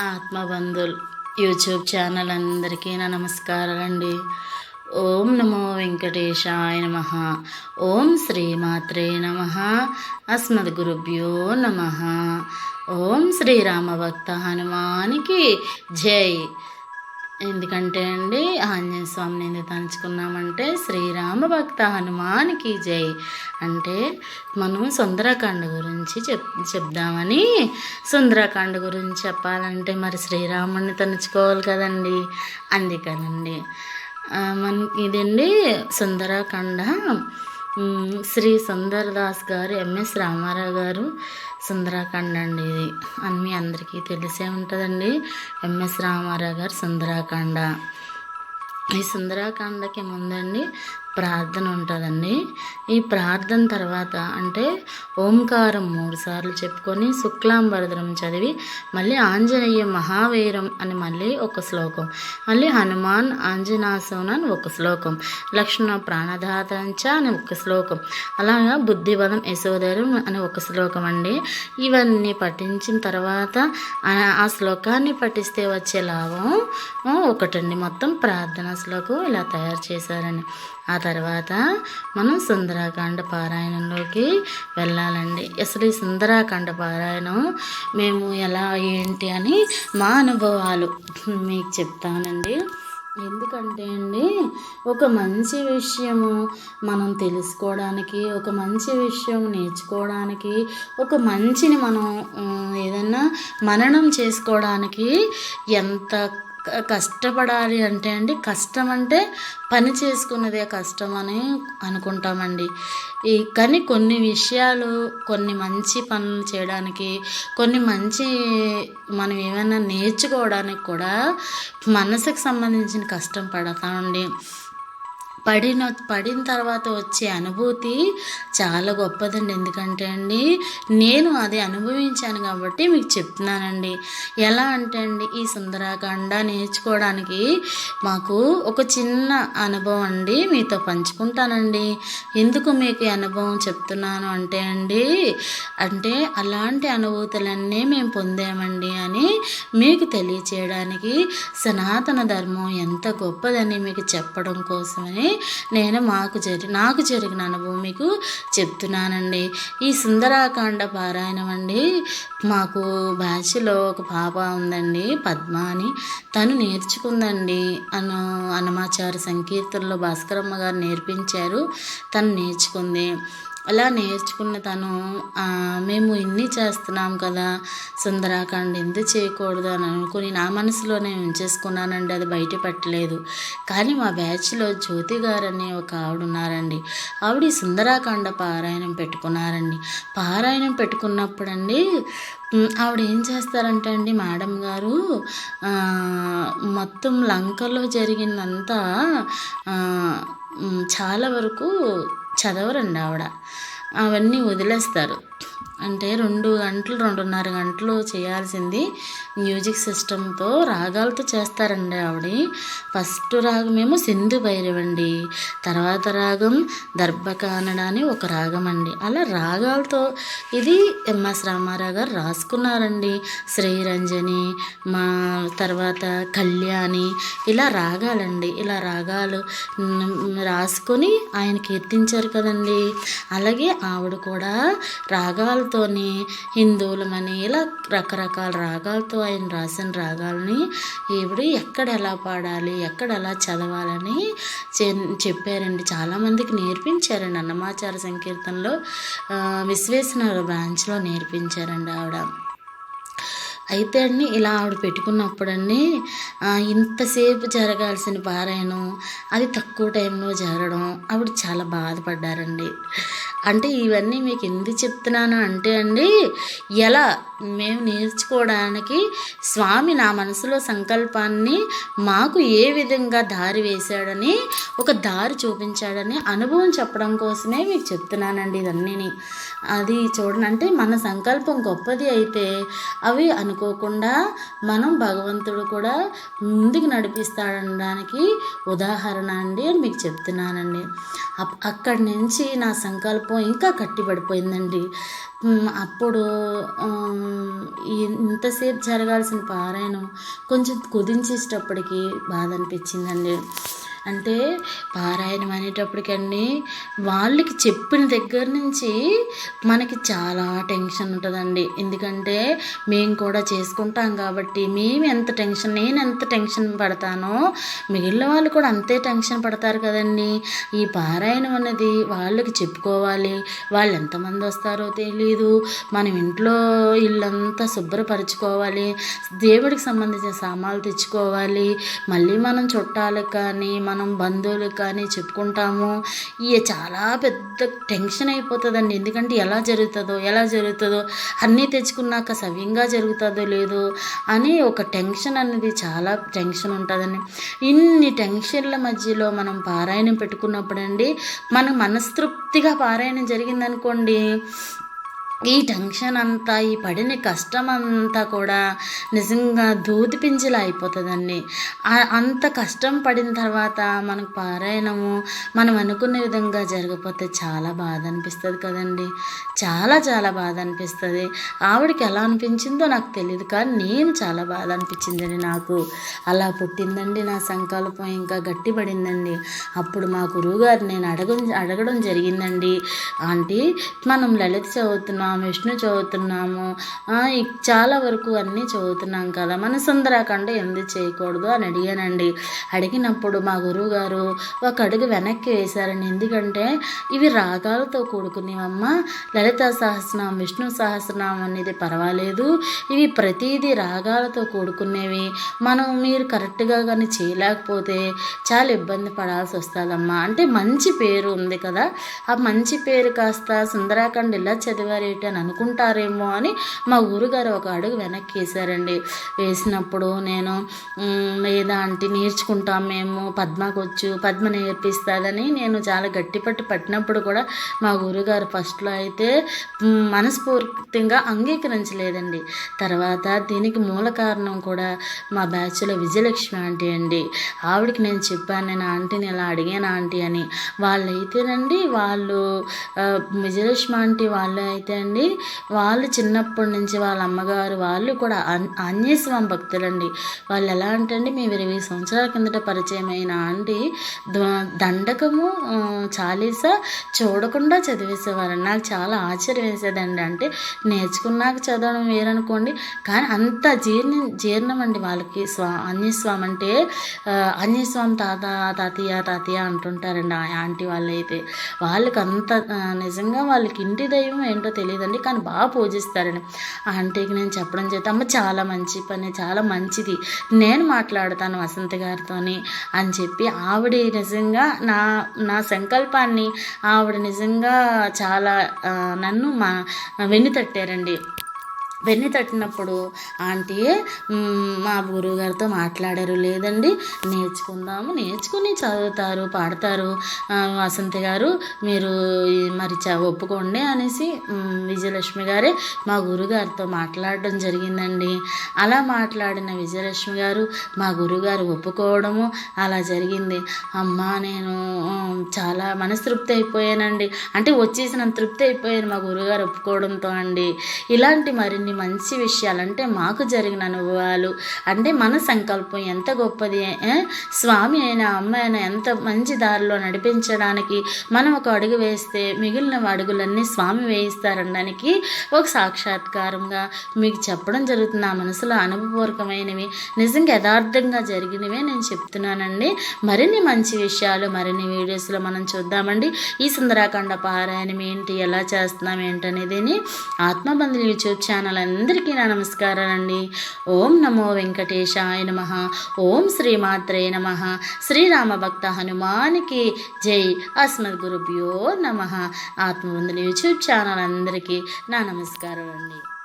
ఆత్మబంధుల్ YouTube channel అందరికీ నా నమస్కారాలండి. ఓం నమో వెంకటేశాయ నమ. ఓం శ్రీమాత్రే నమ. అస్మద్ గురుభ్యో నమ. ఓం శ్రీరామభక్త హనుమానికి జై. ఎందుకంటే అండి ఆంజనేయ స్వామిని ఎందుకు తలుచుకున్నామంటే శ్రీరామ భక్త హనుమానికి జై. అంటే మనం సుందరకాండ గురించి చెప్ చెప్దామని సుందరకాండ గురించి చెప్పాలంటే మరి శ్రీరాముడిని తలుచుకోవాలి కదండి. అందుకనండి. మన ఇదండి సుందరకాండ శ్రీ సుందరదాస్ గారు ఎంఎస్ రామారావు గారు సుందరాఖండ్ అండి ఇది. అని మీ అందరికీ తెలిసే ఉంటుందండి. ఎంఎస్ రామారావు గారు సుందరాఖండ. ఈ సుందరాఖండకి ముందండి ప్రార్థన ఉంటుందండి ఈ ప్రార్థన తర్వాత అంటే ఓంకారం మూడు సార్లు చెప్పుకొని శుక్లాంబరధరం చదివి మళ్ళీ ఆంజనేయ మహావీరం అని మళ్ళీ ఒక శ్లోకం. మళ్ళీ హనుమాన్ ఆంజనాసోన్ అని ఒక శ్లోకం. లక్ష్మణ ప్రాణదాతంచ అని ఒక శ్లోకం. అలాగా బుద్ధిబలం యశోదరం అని ఒక శ్లోకం అండి. ఇవన్నీ పఠించిన తర్వాత ఆ- శ్లోకాన్ని పఠిస్తే వచ్చే లాభం ఒకటండి. మొత్తం ప్రార్థనా శ్లోకం ఇలా తయారు చేశారని. ఆ తర్వాత మనం సుందరాకాండ పారాయణంలోకి వెళ్ళాలండి. అసలు ఈ సుందరాకాండ పారాయణం మేము ఎలా ఏంటి అని మా అనుభవాలు మీకు చెప్తానండి. ఎందుకంటే అండి ఒక మంచి విషయము మనం తెలుసుకోవడానికి ఒక మంచి విషయం నేర్చుకోవడానికి ఒక మంచిని మనం ఏదన్నా మననం చేసుకోవడానికి ఎంత కష్టపడాలి అంటే అండి కష్టం అంటే పని చేసుకున్నదే కష్టం అని అనుకుంటామండి. ఈ కానీ కొన్ని విషయాలు కొన్ని మంచి పనులు చేయడానికి కొన్ని మంచి మనం ఏమైనా నేర్చుకోవడానికి కూడా మనసుకు సంబంధించిన కష్టం పడతామండి. పడిన పడిన తర్వాత వచ్చే అనుభూతి చాలా గొప్పదండి. ఎందుకంటే అండి నేను అది అనుభవించాను కాబట్టి మీకు చెప్తున్నానండి. ఎలా అంటే అండి ఈ సుందరాకాండ నేర్చుకోవడానికి మాకు ఒక చిన్న అనుభవం అండి మీతో పంచుకుంటానండి. ఎందుకు మీకు అనుభవం చెప్తున్నాను అంటే అండి అంటే అలాంటి అనుభూతులన్నీ మేము పొందామండి అని మీకు తెలియచేయడానికి సనాతన ధర్మం ఎంత గొప్పదని మీకు చెప్పడం కోసమని నేను మాకు జరి నాకు జరిగిన అనుభవం మీకు చెప్తున్నానండి. ఈ సుందరాకాండ పారాయణం అండి మాకు బ్యాచ్లో ఒక పాప ఉందండి పద్మ అని తను నేర్చుకుందండి. అను అన్నమాచార సంకీర్తనలో భాస్కరమ్మ గారు నేర్పించారు. తను నేర్చుకుంది. అలా నేర్చుకున్న తను మేము ఇన్ని చేస్తున్నాం కదా సుందరాకాండ ఎందుకు చేయకూడదు? అని అనుకుని నా మనసులోనే ఉంచేసుకున్నానండి. అది బయట పెట్టలేదు. కానీ మా బ్యాచ్లో జ్యోతి గారు అనే ఒక ఆవిడ ఉన్నారండి ఆవిడ ఈ సుందరాకాండ పారాయణం పెట్టుకున్నారండి. పారాయణం పెట్టుకున్నప్పుడండి ఆవిడ ఏం చేస్తారంటే అండి మేడం గారు మొత్తం లంకలో జరిగిందంతా చాలా వరకు చదవరండి ఆవిడ. అవన్నీ వదిలేస్తారు. అంటే రెండు గంటలు రెండున్నర గంటలు చేయాల్సింది మ్యూజిక్ సిస్టంతో. రాగాలతో చేస్తారండి ఆవిడ. ఫస్ట్ రాగమేమో సింధు భైరవండి తర్వాత రాగం దర్భకానడ అని ఒక రాగం అండి. అలా రాగాలతో ఇది ఎంఎస్ రామారావు గారు రాసుకున్నారండి. శ్రీరంజని మా తర్వాత కళ్యాణి ఇలా రాగాలండి. ఇలా రాగాలు రాసుకొని ఆయన కీర్తించారు కదండి. అలాగే ఆవిడ కూడా రాగాలు రాగాలతోనే హిందువులమని ఇలా రకరకాల రాగాలతో ఆయన రాసిన రాగాలని ఈవిడ ఎక్కడ ఎలా పాడాలి ఎక్కడ ఎలా చదవాలని చె- చెప్పారండి. చాలామందికి నేర్పించారండి. అన్నమాచార సంకీర్తనలో విశ్వేశ్వర బ్రాంచ్లో నేర్పించారండి ఆవిడ. అయితే అండి ఇలా ఆవిడ పెట్టుకున్నప్పుడండి ఇంతసేపు జరగాల్సిన పారాయణం అది తక్కువ టైంలో జరగడం ఆవిడ చాలా బాధపడ్డారండి. అంటే ఇవన్నీ మీకు ఎందుకు చెప్తున్నాను అంటే అండి ఎలా మేము నేర్చుకోవడానికి స్వామి నా మనసులో సంకల్పాన్ని మాకు ఏ విధంగా దారి వేశాడని ఒక దారి చూపించాడని అనుభవం చెప్పడం కోసమే మీకు చెప్తున్నానండి ఇవన్నీ అది చూడండి అంటే మన సంకల్పం గొప్పది అయితే అవి అను అనుకోకుండా మనం భగవంతుడు కూడా ముందుకు నడిపిస్తాడనడానికి ఉదాహరణ అండి అని మీకు చెప్తున్నానండి. అక్కడి నుంచి నా సంకల్పం ఇంకా కట్టిపడిపోయిందండి. అప్పుడు ఇంతసేపు జరగాల్సిన పారాయణం కొంచెం కుదించేటప్పటికి బాధ అనిపించిందండి. అంటే పారాయణం అనేటప్పటికన్నీ వాళ్ళకి చెప్పిన దగ్గర నుంచి మనకి చాలా టెన్షన్ ఉంటుందండి. ఎందుకంటే మేము కూడా చేసుకుంటాం కాబట్టి మేము ఎంత టెన్షన్ నేను ఎంత టెన్షన్ పడతానో మిగిలిన వాళ్ళు కూడా అంతే టెన్షన్ పడతారు కదండి. ఈ పారాయణం అనేది వాళ్ళకి చెప్పుకోవాలి. వాళ్ళు ఎంతమంది వస్తారో తెలియదు మనం ఇంట్లో ఇల్లంతా శుభ్రపరచుకోవాలి. దేవుడికి సంబంధించిన సామాన్లు తెచ్చుకోవాలి. మళ్ళీ మనం చుట్టాలకు కానీ మనం మనం బంధువులకు కానీ చెప్పుకుంటాము. ఇక చాలా పెద్ద టెన్షన్ అయిపోతుందండి. ఎందుకంటే ఎలా జరుగుతుందో ఎలా జరుగుతుందో అన్నీ తెచ్చుకున్నాక సవ్యంగా జరుగుతుందో లేదో అని ఒక టెన్షన్ అనేది చాలా టెన్షన్ ఉంటుందండి. ఇన్ని టెన్షన్ల మధ్యలో మనం పారాయణం పెట్టుకున్నప్పుడండి మనం మనస్తృప్తిగా పారాయణం జరిగిందనుకోండి ఈ టెన్షన్ అంతా ఈ పడిన కష్టం అంతా కూడా నిజంగా దూది పింజలా అయిపోతుందండి. అంత కష్టం పడిన తర్వాత మనకు పారాయణము మనం అనుకున్న విధంగా జరగకపోతే చాలా బాధ అనిపిస్తుంది కదండి. చాలా చాలా బాధ అనిపిస్తుంది. ఆవిడకి ఎలా అనిపించిందో నాకు తెలియదు కానీ నేను చాలా బాధ అనిపించిందండి నాకు. అలా పుట్టిందండి నా సంకల్పం ఇంకా గట్టిపడిందండి. అప్పుడు మా గురువుగారు నేను అడగ అడగడం జరిగిందండి. ఆంటీ మనం లలిత చదువుతున్నాం. విష్ణు చదువుతున్నాము. చాలా వరకు అన్నీ చదువుతున్నాం కదా. మన సుందరాఖండ ఎందుకు చేయకూడదు అని అడిగానండి. అడిగినప్పుడు మా గురువు గారు ఒక అడుగు వెనక్కి వేశారండి. ఎందుకంటే ఇవి రాగాలతో కూడుకునేవమ్మ. లలిత సహస్రనామం విష్ణు సహస్రనామం అనేది పర్వాలేదు. ఇవి ప్రతిదీ రాగాలతో కూడుకునేవి. మనం మీరు కరెక్ట్గా కానీ చేయలేకపోతే చాలా ఇబ్బంది పడాల్సి వస్తుందమ్మా. అంటే మంచి పేరు ఉంది కదా. ఆ మంచి పేరు కాస్త సుందరాఖండ్ ఇలా చదివారు అని అనుకుంటారేమో అని మా ఊరుగారు ఒక అడుగు వెనక్కి వేశారండి వేసినప్పుడు నేను లేదా అంటే నేర్చుకుంటాం మేము పద్మకొచ్చు పద్మ నేర్పిస్తుందని నేను చాలా గట్టిపట్టి పట్టినప్పుడు కూడా మా గురుగారు ఫస్ట్లో అయితే మనస్ఫూర్తిగా అంగీకరించలేదండి. తర్వాత దీనికి మూల కారణం కూడా మా బ్యాచ్లో విజయలక్ష్మి ఆంటీ అండి. ఆవిడకి నేను చెప్పాను నేను ఆంటీని ఇలా అడిగాను ఆంటీ అని. వాళ్ళైతేనండి వాళ్ళు విజయలక్ష్మి ఆంటీ వాళ్ళు అయితే అండి. వాళ్ళు చిన్నప్పటి నుంచి వాళ్ళ అమ్మగారు వాళ్ళు కూడా ఆంజనేయస్వామి భక్తులండి. వాళ్ళు ఎలా అంటే అండి మేము ఇరవై సంవత్సరాల కిందట పరిచయమైన ఆంటీ దండకము చాలీస చూడకుండా చదివేసేవారండి నాకు చాలా ఆశ్చర్యం వేసేదండి. అంటే నేర్చుకున్నాక చదవడం వేరనుకోండి కానీ అంత జీర్ణ జీర్ణం అండి వాళ్ళకి. స్వా ఆంజనేయస్వామి అంటే ఆంజనేయస్వామి తాత తాతయ్య తాతయ్య అంటుంటారండి ఆ ఆంటీ వాళ్ళు అయితే వాళ్ళకి అంత నిజంగా వాళ్ళకి ఇంటి దైవం ఏంటో తెలియదు. లేదండి కానీ బాగా పూజిస్తారని ఆంటీకి నేను చెప్పడం చేత అమ్మ చాలా మంచి పని చాలా మంచిది. నేను మాట్లాడతాను వసంత గారితో అని చెప్పి ఆవిడ నిజంగా నా నా సంకల్పాన్ని ఆవిడ నిజంగా చాలా నన్ను మా వెన్ను తట్టారండి వెన్ను తట్టినప్పుడు ఆంటీ మా గురువుగారితో మాట్లాడారు లేదండి. నేర్చుకుందాము నేర్చుకుని చదువుతారు పాడతారు. వసంతి గారు మీరు మరి చ ఒప్పుకోండి అనేసి విజయలక్ష్మి గారే మా గురుగారితో మాట్లాడడం జరిగిందండి. అలా మాట్లాడిన విజయలక్ష్మి గారు మా గురుగారు ఒప్పుకోవడము అలా జరిగింది. అమ్మ నేను చాలా మనస్తృప్తి అయిపోయానండి. అంటే వచ్చేసిన తృప్తి అయిపోయాను మా గురుగారు ఒప్పుకోవడంతో అండి. ఇలాంటి మరిన్ని కొన్ని మంచి విషయాలు అంటే మాకు జరిగిన అనుభవాలు. అంటే మన సంకల్పం ఎంత గొప్పది స్వామి అయినా అమ్మ అయినా ఎంత మంచి దారిలో నడిపించడానికి మనం ఒక అడుగు వేస్తే మిగిలిన అడుగులన్నీ స్వామి వేయిస్తారనడానికి ఒక సాక్షాత్కారంగా మీకు చెప్పడం జరుగుతుంది. నా మనసులో అనుభవపూర్వకమైనవి నిజంగా యథార్థంగా జరిగినవే నేను చెప్తున్నానండి. మరిన్ని మంచి విషయాలు మరిన్ని వీడియోస్లో మనం చూద్దామండి. ఈ సుందరాఖండ పారాయణం ఏంటి ఎలా చేస్తున్నాం ఏంటనేది ఆత్మబంధులు యూట్యూబ్ ఛానల్ వాళ్ళందరికీ నా నమస్కారాలండి. ఓం నమో వెంకటేశాయ నమ. ఓం శ్రీమాత్రే నమ. శ్రీరామ భక్త హనుమానికి జై. అస్మద్ గురుభ్యో నమ. ఆత్మబంధులు యూట్యూబ్ ఛానల్ అందరికీ నా నమస్కారం అండి